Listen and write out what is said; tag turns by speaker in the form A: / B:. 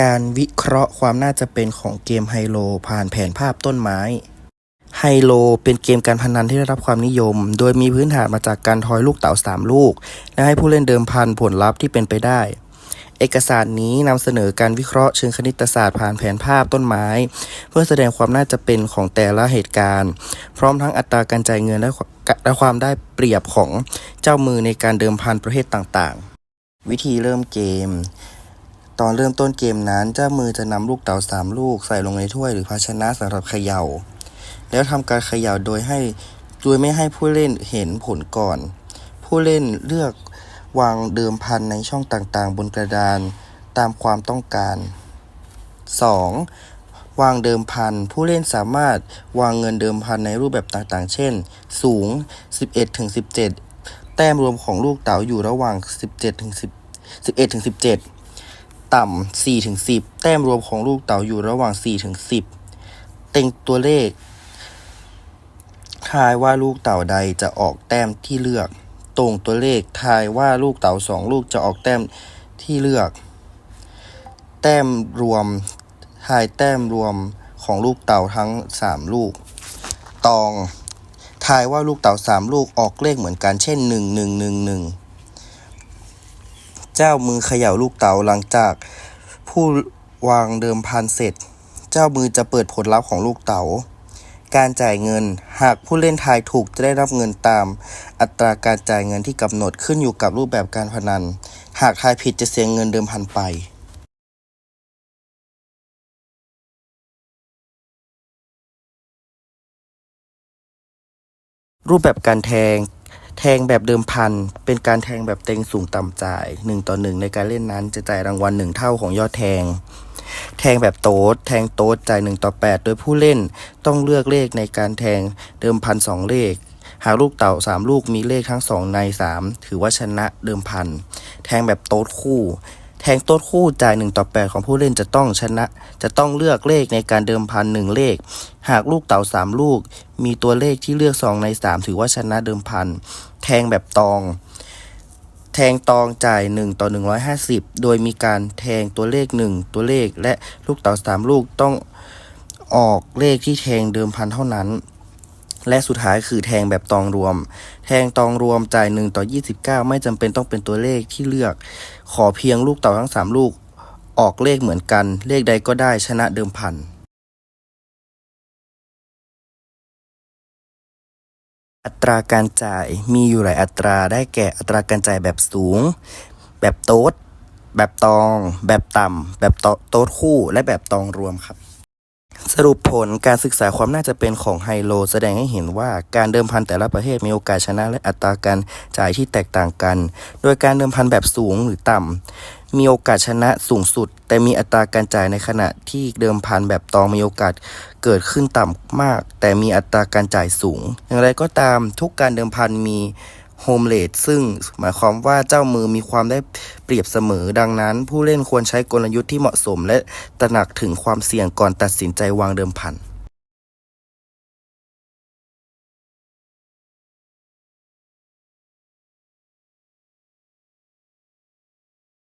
A: การวิเคราะห์ความน่าจะเป็นของเกมไฮโล ผ่านแผนภาพต้นไม้ ไฮโลเป็นเกมการพนันที่ได้รับความนิยม โดยมีพื้นฐานมาจากการทอยลูกเต๋าสามลูก และให้ผู้เล่นเดิมพันผลลัพธ์ที่เป็นไปได้ เอกสารนี้นำเสนอการวิเคราะห์เชิงคณิตศาสตร์ผ่านแผนภาพต้นไม้ เพื่อแสดงความน่าจะเป็นของแต่ละเหตุการณ์ พร้อมทั้งอัตราการจ่ายเงินและและความได้เปรียบของเจ้ามือในการเดิมพันประเภทต่างๆ วิธีเริ่มเกม ตอนเริ่มต้นเกมนั้นเจ้ามือจะนำลูกเต๋าสามลูกใส่ลงในถ้วยหรือภาชนะสำหรับเขยา่า แล้วทำการเขย่าโดยให้โดยไม่ให้ผู้เล่นเห็นผลก่อน ผู้เล่นเลือกวางเดิมพันในช่องต่างๆ บนกระดานตามความต้องการ 2. วางเดิมพัน ผู้เล่นสามารถวางเงินเดิมพันในรูปแบบต่างๆ เช่น สูง 11-17 แต้มรวมของลูกเต๋าอยู่ระหว่าง 17-10 11-17 ต่ำ4ถึง10 แต้มรวมของลูกเต๋าอยู่ระหว่าง4ถึง10 เต็งตัวเลขทายว่าลูกเต๋าใดจะออกแต้มที่เลือก ตรงตัวเลขทายว่าลูกเต๋าสองลูกจะออกแต้มที่เลือก แต้มรวมทายแต้มรวมของลูกเต๋าทั้งสามลูก ตอง ทายว่าลูกเต๋าสามลูกออกเลขเหมือนกันเช่นหนึ่งหนึ่งหนึ่งหนึ่ง เจ้ามือเขย่าลูกเต๋าหลังจาก ผู้วางเดิมพันเสร็จ เจ้ามือจะเปิดผลลัพธ์ของลูกเต๋า การจ่ายเงิน หากผู้เล่นทายถูกจะได้รับเงินตาม อัตราการจ่ายเงินที่กำหนดขึ้นอยู่กับรูปแบบการพนัน หากทายผิดจะเสียเงินเดิมพันไปรูปแบบการแทง แทงแบบเดิมพัน เป็นการแทงแบบเต็งสูงต่ำจ่าย 1 ต่อ 1 ในการเล่นนั้นจะจ่ายรางวัล 1 เท่าของยอดแทง แทงแบบโต๊ดแทงโต๊ดจ่าย 1 ต่อ 8 โดยผู้เล่นต้องเลือกเลขในการแทงเดิมพันสองเลข หากลูกเต่า 3 ลูกมีเลขทั้ง 2 ใน 3 ถือว่าชนะเดิมพัน แทงแบบโต๊ดคู่ แทงโต๊ดคู่จ่าย 1 ต่อ 8 ของผู้เล่นจะต้องชนะ จะต้องเลือกเลขในการเดิมพันหนึ่งเลข หากลูกเต่า 3 ลูก มีตัวเลขที่เลือก 2 ใน 3 ถือว่าชนะเดิมพัน แทงแบบตอง แทงตองจ่าย 1 ต่อ 150 โดยมีการแทงตัวเลข 1 ตัวเลขและลูกเต๋า3ลูกต้องออกเลขที่แทงเดิมพันเท่านั้น และสุดท้ายคือแทงแบบตองรวม แทงตองรวมจ่าย 1 ต่อ 29 ไม่จำเป็นต้องเป็นตัวเลขที่เลือก ขอเพียงลูกเต๋าทั้ง 3 ลูก ออกเลขเหมือนกัน เลขใดก็ได้ชนะเดิมพัน อัตราการจ่ายมีอยู่หลายอัตราได้แก่อัตราการจ่ายแบบสูง แบบโต๊ดแบบตอง แบบต่ำแบบโต๊ดคู่และแบบตองรวมครับ สรุปผลการศึกษาความน่าจะเป็นของไฮโล แสดงให้เห็นว่าการเดิมพันแต่ละประเภทมีโอกาสชนะและอัตราการจ่ายที่แตกต่างกัน โดยการเดิมพันแบบสูงหรือต่ำ มีโอกาสชนะสูงสุด แต่มีอัตราการจ่ายในขณะที่เดิมพันแบบตองมีโอกาสเกิดขึ้นต่ำมาก แต่มีอัตราการจ่ายสูง อย่างไรก็ตามทุกการเดิมพันมี โฮมเลดซึ่งหมายความว่าเจ้ามือมีความได้เปรียบเสมอ ดังนั้น ผู้เล่นควรใช้กลยุทธ์ที่เหมาะสมและตระหนักถึงความเสี่ยงก่อนตัดสินใจวางเดิมพัน